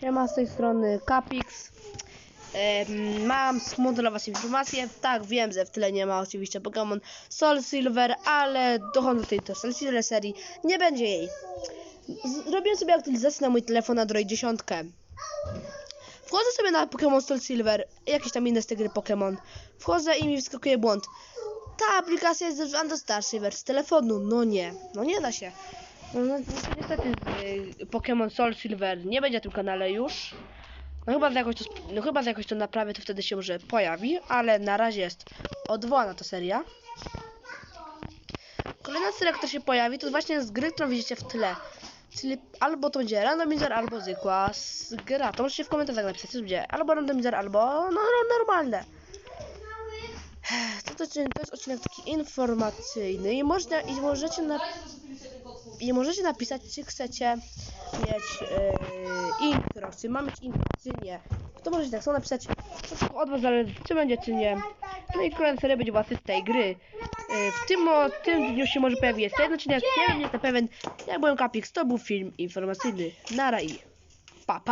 Siema, z tej strony Capix. Mam smutne dla was informacje. Tak, wiem, że w tyle nie ma oczywiście Pokémon Soul Silver, ale dochodzę do tej do Soul Silver serii. Nie będzie jej. Zrobiłem sobie aktualizację na mój telefon Android 10. Wchodzę sobie na Pokémon Soul Silver, jakieś tam inne z tej gry Pokémon. Wchodzę i mi wyskakuje błąd. Ta aplikacja jest używana do starszej wersji telefonu. No nie, no nie da się. No, no niestety y, Pokémon Soul Silver nie będzie na tym kanale już. No chyba, że jakoś to, no chyba, że jakoś to naprawię, to wtedy się może pojawi, ale na razie jest odwołana ta seria. Kolejna seria, która się pojawi, to właśnie z gry, którą widzicie w tle. Czyli albo to będzie randomizer, albo zwykła gra. To możecie w komentarzach napisać, co będzie. Albo randomizer, albo no, no normalne. To, to, to jest odcinek taki informacyjny i, można, i możecie na, i możecie napisać, czy chcecie mieć yy, intro, czy ma mieć intro, czy nie. To możecie tak samo napisać, od was zależy, czy będzie, czy nie. No i kolejna seria będzie właśnie z tej gry. Yy, w tym, o, tym dniu się może pojawi jeszcze jeden odcinek, nie wiem, nie jestem pewien. Jak byłem Capix, to był film informacyjny. Nara i pa, pa.